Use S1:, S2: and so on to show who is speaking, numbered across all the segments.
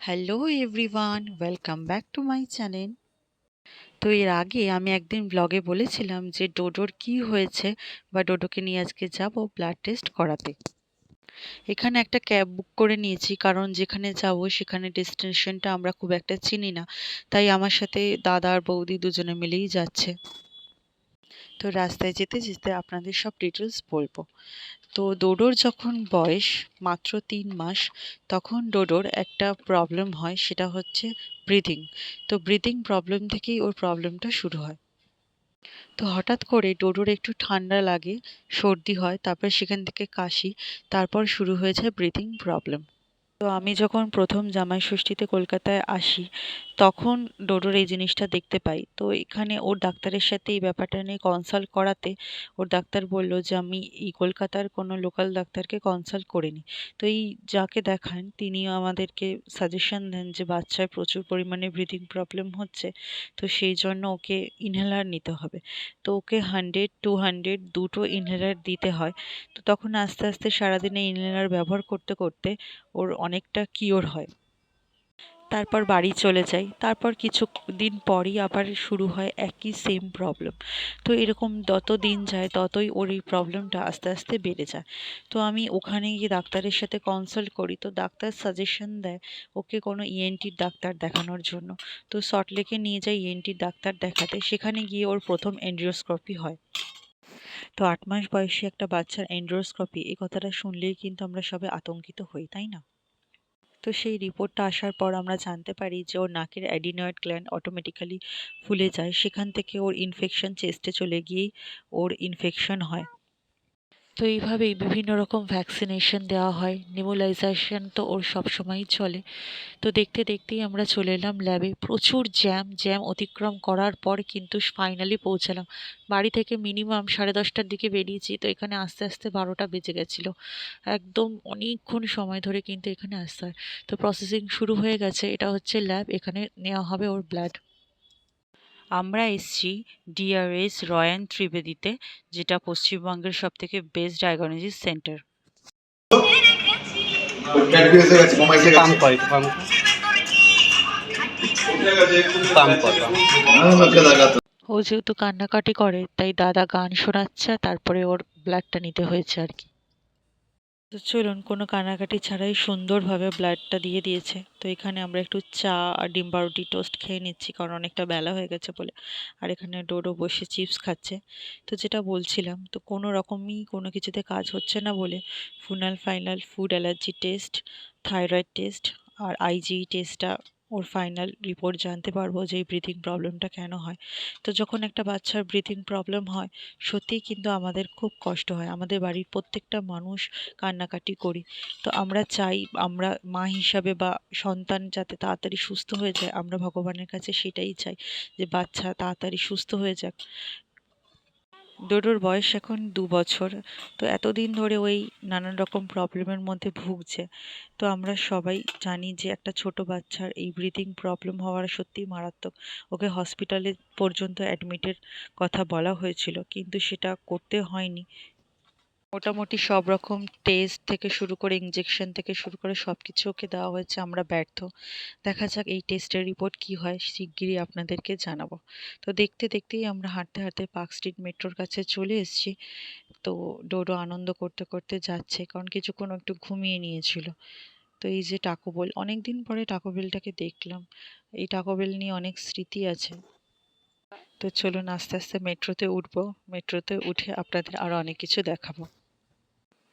S1: Hello everyone welcome back to my channel তো এর আগে আমি একদিন ব্লগে বলেছিলাম যে ডোডোর কি হয়েছে বা ডোডোকে নিয়ে আজকে যাব ব্লাড টেস্ট করাতে। এখানে একটা ক্যাব বুক করে নিয়েছি, কারণ যেখানে যাব সেখানে ডেস্টিনেশনটা আমরা খুব একটা চিনি না, তাই আমার সাথে দাদা আর বৌদি দুজনে মিলেই যাচ্ছে। তো রাস্তায় যেতে যেতে আপনাদের সব ডিটেলস বলব। তো ডোডোর যখন বয়স মাত্র তিন মাস, তখন ডোডোর একটা প্রবলেম হয়, সেটা হচ্ছে ব্রিদিং তো ব্রিদিং প্রবলেম থেকেই ওর প্রবলেমটা শুরু হয়। তো হঠাৎ করে ডোডোর একটু ঠান্ডা লাগে, সর্দি হয়, তারপর সেখান থেকে কাশি, তারপর শুরু হয়ে যায় ব্রিদিং প্রবলেম তো আমি যখন প্রথম জামাই ষষ্ঠীতে কলকাতায় আসি, তখন ডোডোর এই জিনিসটা দেখতে পাই। তো এখানে ওর ডাক্তারের সাথে এই ব্যাপারটা নিয়ে কনসাল্ট করাতে ওর ডাক্তার বলল যে, আমি এই কলকাতার কোনো লোকাল ডাক্তারকে কনসাল্ট করিনি। তো এই যাকে দেখান তিনি আমাদেরকে সাজেশন দেন যে বাচ্চার প্রচুর পরিমাণে ব্রিদিং প্রবলেম হচ্ছে, তো সেই জন্য ওকে ইনহেলার নিতে হবে। তো ওকে হান্ড্রেড টু হান্ড্রেড দুটো ইনহেলার দিতে হয়। তো তখন আস্তে আস্তে সারাদিনে ইনহেলার ব্যবহার করতে করতে ওর অনেকটা কিওর হয়। তারপর বাড়ি চলে যাই। তারপর কিছু দিন পরই আবার শুরু হয় একই সেম প্রবলেম তো এরকম যত দিন যায়, ততই ওর এই প্রবলেমটা আস্তে আস্তে বেড়ে যায়। তো আমি ওখানে গিয়ে ডাক্তারের সাথে কনসাল্ট করি। তো ডাক্তার সাজেশন দেয় ওকে কোনো ইএনটির ডাক্তার দেখানোর জন্য। তো সল্টলেকে নিয়ে যাই ইএনটির ডাক্তার দেখাতে। সেখানে গিয়ে ওর প্রথম এন্ড্রিওস্কোপি হয়। তো আট মাস বয়সী একটা বাচ্চার এন্ড্রোস্কোপি এই কথাটা শুনলেই কিন্তু আমরা সবাই আতঙ্কিত হই, তাই না? তো সেই রিপোর্টটা আসার পর আমরা জানতে পারি যে ওর নাকের অ্যাডিনয়েড গ্ল্যান্ড অটোমেটিক্যালি ফুলে যায়। সেখান থেকে ওর ইনফেকশন চেস্টে চলে গিয়েই ওর ইনফেকশন হয়। তো এইভাবেই বিভিন্ন রকম ভ্যাকসিনেশন দেওয়া হয়। নিমোলাইজেশন তো ওর সবসময়ই চলে। তো দেখতে দেখতেই আমরা চলে এলাম ল্যাবে প্রচুর জ্যাম জ্যাম অতিক্রম করার পর কিন্তু ফাইনালি পৌঁছালাম। বাড়ি থেকে মিনিমাম সাড়ে দশটার দিকে বেরিয়েছি, তো এখানে আস্তে আস্তে বারোটা বেজে গেছিল। একদম অনেকক্ষণ সময় ধরে কিন্তু এখানে আসতে হয়। তো প্রসেসিং শুরু হয়ে গেছে। এটা হচ্ছে ল্যাব এখানে নেওয়া হবে ওর ব্লাড আমরা এসছি ডিআরএস রয়ান ত্রিবেদীতে, যেটা পশ্চিমবঙ্গের সব থেকে বেস্ট ডায়াগনোজিস সেন্টার ও যেহেতু কান্নাকাটি করে, তাই দাদা গান শোনাচ্ছে, তারপরে ওর ব্লাডটা নিতে হয়েছে আর কি। তো চলুন, কোনো কানাকাটি ছাড়াই সুন্দরভাবে ব্লাডটা দিয়ে দিয়েছে। তো এখানে আমরা একটু চা আর ডিম বারুটি টোস্ট খেয়ে নিচ্ছি, কারণ অনেকটা বেলা হয়ে গেছে বলে। আর এখানে ডোডো বসে চিপস খাচ্ছে। তো যেটা বলছিলাম, তো কোনো রকমই কোনো কিছুতে কাজ হচ্ছে না বলে ফুনাল final food allergy test thyroid test আর আইজি টেস্টটা ওর ফাইনাল রিপোর্ট জানতে পারব যে এই ব্রিথিং প্রবলেমটা কেন হয়। তো যখন একটা বাচ্চার ব্রিথিং প্রবলেম হয়, সত্যিই কিন্তু আমাদের খুব কষ্ট হয়। আমাদের বাড়ির প্রত্যেকটা মানুষ কান্নাকাটি করি। তো আমরা চাই আমরা মা হিসাবে বা সন্তান যাতে তাড়াতাড়ি সুস্থ হয়ে যায়, আমরা ভগবানের কাছে সেটাই চাই যে বাচ্চা তাড়াতাড়ি সুস্থ হয়ে যাক। ডোডোর বয়স এখন দু বছর। তো এতদিন ধরে ওই নানান রকম প্রবলেমের মধ্যে ভুগছে। তো আমরা সবাই জানি যে একটা ছোট বাচ্চার এই ব্রিদিং প্রবলেম হওয়ার সত্যিই মারাত্মক। ওকে হসপিটালে পর্যন্ত অ্যাডমিটের কথা বলা হয়েছিল, কিন্তু সেটা করতে হয়নি। মোটামুটি সব রকম টেস্ট থেকে শুরু করে ইঞ্জেকশন থেকে শুরু করে সব কিছু ওকে দেওয়া হয়েছে, আমরা ব্যর্থ। দেখা যাক এই টেস্টের রিপোর্ট কি হয়, শিগগিরই আপনাদেরকে জানাব। তো দেখতে দেখতেই আমরা হাঁটতে হাঁটতে পার্ক স্ট্রিট মেট্রোর কাছে চলে এসেছি। তো ডোডো আনন্দ করতে করতে যাচ্ছে, কারণ কিছুক্ষণ একটু ঘুমিয়ে নিয়েছিল। তো এই যে টাকোবেল অনেক দিন পরে টাকোবেলটাকে দেখলাম। এই টাকোবেল নিয়ে অনেক স্মৃতি আছে। তো চলুন আস্তে আস্তে মেট্রোতে উঠবো। মেট্রোতে উঠে আপনাদের আরও অনেক কিছু দেখাবো।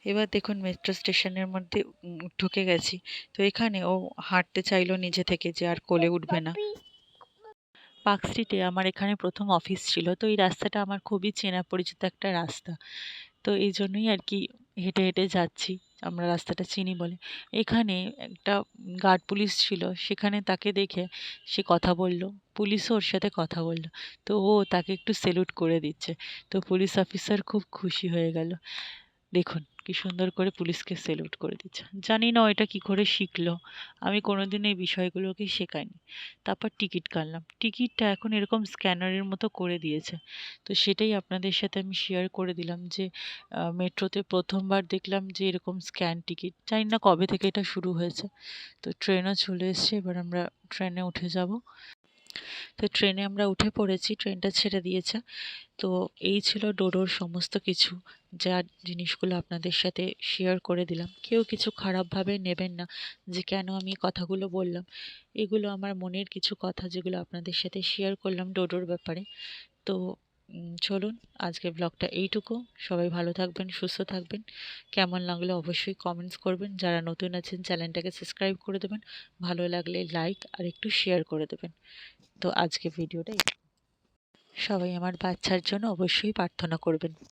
S1: এবার দেখুন মেট্রো স্টেশনের মধ্যে ঢুকে গেছি। তো এখানে ও হাঁটতে চাইলো নিজে থেকে যে আর কোলে উঠবে না। পার্ক স্ট্রিটে আমার এখানে প্রথম অফিস ছিল। তো এই রাস্তাটা আমার খুবই চেনা পরিচিত একটা রাস্তা। তো এই জন্যই আর কি হেঁটে হেঁটে যাচ্ছি। আমরা রাস্তাটা চিনি বলে। এখানে একটা গার্ড পুলিশ ছিল। সেখানে তাকে দেখে সে কথা বলল। পুলিশও ওর সাথে কথা বলল। তো ও তাকে একটু সেলুট করে দিচ্ছে। তো পুলিশ অফিসার খুব খুশি হয়ে গেল। দেখুন। কি সুন্দর করে পুলিশকে সেলুট করে দিচ্ছে। জানি না এটা কি করে শিখলো। আমি কোনোদিন এই বিষয়গুলোকে শেখাইনি। তারপর টিকিট কাটলাম। টিকিটটা এখন এরকম স্ক্যানারের মতো করে দিয়েছে। তো সেটাই আপনাদের সাথে আমি শেয়ার করে দিলাম যে মেট্রোতে প্রথমবার দেখলাম যে এরকম স্ক্যান টিকিট। জানি না কবে থেকে এটা শুরু হয়েছে। তো ট্রেনও চলে এসছে। এবার আমরা ট্রেনে উঠে যাব। তো ট্রেনে আমরা উঠে পড়েছি, ট্রেনটা ছেড়ে দিয়েছে। তো এই ছিল ডোডোর সমস্ত কিছু, যা জিনিসগুলো আপনাদের সাথে শেয়ার করে দিলাম। কেউ কিছু খারাপভাবে নেবেন না, যে কেন আমি কথাগুলো বললাম। এগুলো আমার মনের কিছু কথা যেগুলো আপনাদের সাথে শেয়ার করলাম ডোডোর ব্যাপারে। তো চলুন আজকের ব্লগটা এইটুকু। সবাই ভালো থাকবেন, সুস্থ থাকবেন। কেমন লাগলে অবশ্যই কমেন্টস করবেন। যারা নতুন আছেন, চ্যানেলটাকে সাবস্ক্রাইব করে দেবেন। ভালো লাগলে লাইক আর একটু শেয়ার করে দেবেন। তো আজকে ভিডিওটা সবাই আমার বাচ্চার জন্য অবশ্যই প্রার্থনা করবেন।